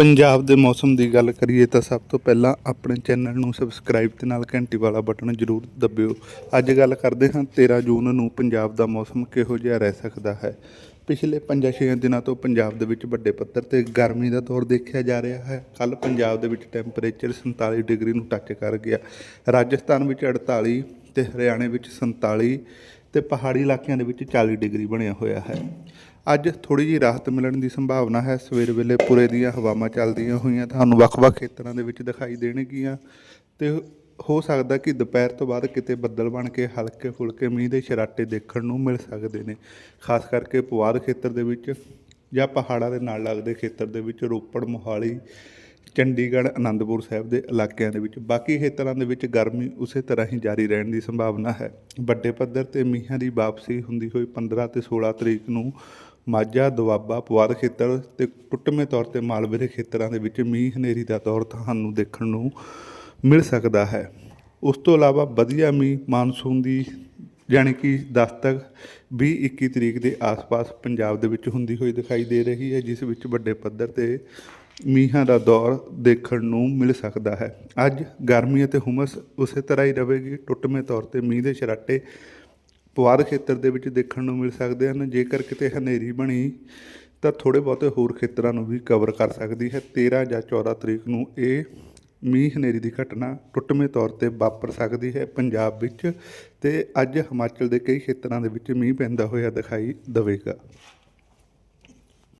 ਪੰਜਾਬ ਦੇ ਮੌਸਮ ਦੀ ਗੱਲ ਕਰੀਏ ਤਾਂ ਸਭ ਤੋਂ ਪਹਿਲਾਂ ਆਪਣੇ ਚੈਨਲ ਨੂੰ ਸਬਸਕ੍ਰਾਈਬ ਤੇ ਨਾਲ ਘੰਟੀ ਵਾਲਾ ਬਟਨ ਜ਼ਰੂਰ ਦਬਿਓ। ਅੱਜ ਗੱਲ ਕਰਦੇ ਹਾਂ 13 ਜੂਨ ਨੂੰ ਪੰਜਾਬ ਦਾ ਮੌਸਮ ਕਿਹੋ ਜਿਹਾ ਰਹਿ ਸਕਦਾ ਹੈ। ਪਿਛਲੇ 5-6 ਦਿਨਾਂ ਤੋਂ ਪੰਜਾਬ ਦੇ ਵਿੱਚ ਵੱਡੇ ਪੱਧਰ ਤੇ ਗਰਮੀ ਦਾ ਦੌਰ ਦੇਖਿਆ ਜਾ ਰਿਹਾ ਹੈ। ਕੱਲ ਪੰਜਾਬ ਦੇ ਵਿੱਚ ਟੈਂਪਰੇਚਰ 47 ਡਿਗਰੀ ਨੂੰ ਟੱਚ ਕਰ ਗਿਆ। ਰਾਜਸਥਾਨ ਵਿੱਚ 48 ਤੇ ਹਰਿਆਣੇ ਵਿੱਚ 47 ਤੇ ਪਹਾੜੀ ਇਲਾਕਿਆਂ ਦੇ ਵਿੱਚ 40 ਡਿਗਰੀ ਬਣਿਆ ਹੋਇਆ ਹੈ। ਅੱਜ ਥੋੜੀ ਜਿਹੀ ਰਾਹਤ ਮਿਲਣ ਦੀ ਸੰਭਾਵਨਾ ਹੈ। ਸਵੇਰ ਵੇਲੇ ਪੂਰੇ ਦੀਆਂ ਹਵਾਵਾਂ ਚੱਲਦੀਆਂ ਹੋਈਆਂ ਤੁਹਾਨੂੰ ਵੱਖ-ਵੱਖ ਖੇਤਰਾਂ ਦੇ ਵਿੱਚ ਦਿਖਾਈ ਦੇਣਗੀਆਂ ਤੇ ਹੋ ਸਕਦਾ ਕਿ ਦੁਪਹਿਰ ਤੋਂ ਬਾਅਦ ਕਿਤੇ ਬੱਦਲ ਬਣ ਕੇ ਹਲਕੇ ਫੁਲਕੇ ਮੀਂਹ ਦੇ ਛਰਾਟੇ ਦੇਖਣ ਨੂੰ ਮਿਲ ਸਕਦੇ ਨੇ। ਖਾਸ ਕਰਕੇ ਪੁਆਧ ਖੇਤਰ ਦੇ ਵਿੱਚ ਜਾਂ ਪਹਾੜਾਂ ਦੇ ਨਾਲ ਲੱਗਦੇ ਖੇਤਰ ਦੇ ਵਿੱਚ ਰੋਪੜ, ਮੋਹਾਲੀ ਚੰਡੀਗੜ੍ਹ, ਅਨੰਦਪੁਰ ਸਾਹਿਬ ਦੇ ਇਲਾਕਿਆਂ ਦੇ ਵਿੱਚ। ਬਾਕੀ ਖੇਤਰਾਂ ਦੇ ਵਿੱਚ ਗਰਮੀ ਉਸੇ ਤਰ੍ਹਾਂ ਹੀ ਜਾਰੀ ਰਹਿਣ ਦੀ ਸੰਭਾਵਨਾ ਹੈ। ਵੱਡੇ ਪੱਧਰ ਤੇ ਮੀਂਹਾਂ ਦੀ ਵਾਪਸੀ ਹੁੰਦੀ ਹੋਈ 15 ਤੇ 16 ਤਰੀਕ ਨੂੰ ਮਾਝਾ, ਦੁਆਬਾ, ਪੁਆਧ ਖੇਤਰ ਤੇ ਟੁੱਟਵੇਂ ਤੌਰ ਤੇ ਮਾਲਵੇ ਦੇ ਖੇਤਰਾਂ ਦੇ ਵਿੱਚ ਮੀਂਹ ਹਨੇਰੀ ਦਾ ਦੌਰ ਤੁਹਾਨੂੰ ਦੇਖਣ ਨੂੰ ਮਿਲ ਸਕਦਾ ਹੈ। ਉਸ ਤੋਂ ਇਲਾਵਾ ਵਧੀਆ ਮੀਂਹ ਮਾਨਸੂਨ ਦੀ ਯਾਨੀ ਕਿ ਦਸਤਕ 20 21 ਤਰੀਕ ਦੇ ਆਸ-ਪਾਸ ਪੰਜਾਬ ਦੇ ਵਿੱਚ ਹੁੰਦੀ ਹੋਈ ਦਿਖਾਈ ਦੇ ਰਹੀ ਹੈ, ਜਿਸ ਵਿੱਚ ਵੱਡੇ ਪੱਧਰ ਤੇ ਮੀਂਹਾਂ ਦਾ ਦੌਰ ਦੇਖਣ ਨੂੰ ਮਿਲ ਸਕਦਾ ਹੈ। ਅੱਜ ਗਰਮੀ ਅਤੇ ਹੁਮਸ ਉਸੇ ਤਰ੍ਹਾਂ ਹੀ ਰਹੇਗੀ। ਟੁੱਟਵੇਂ ਤੌਰ ਤੇ ਮੀਂਹ ਦੇ ਛਰਾਟੇ ਪੁਆਧ ਖੇਤਰ ਦੇ ਵਿੱਚ ਦੇਖਣ ਨੂੰ ਮਿਲ ਸਕਦੇ ਹਨ। ਜੇਕਰ ਕਿਤੇ ਹਨੇਰੀ ਬਣੀ, ਤਾਂ ਥੋੜੇ ਬਹੁਤੇ ਹੋਰ ਖੇਤਰਾਂ ਨੂੰ ਵੀ ਕਵਰ ਕਰ ਸਕਦੀ ਹੈ। 13 ਜਾਂ 14 ਤਰੀਕ ਨੂੰ ਇਹ ਮੀਂਹ ਹਨੇਰੀ ਦੀ ਘਟਨਾ ਟੁੱਟਵੇਂ ਤੌਰ ਤੇ ਵਾਪਰ ਸਕਦੀ ਹੈ ਪੰਜਾਬ ਵਿੱਚ ਤੇ ਅੱਜ ਹਿਮਾਚਲ ਦੇ ਕਈ ਖੇਤਰਾਂ ਦੇ ਵਿੱਚ ਮੀਂਹ ਪੈਂਦਾ ਹੋਇਆ ਦਿਖਾਈ ਦੇਵੇਗਾ।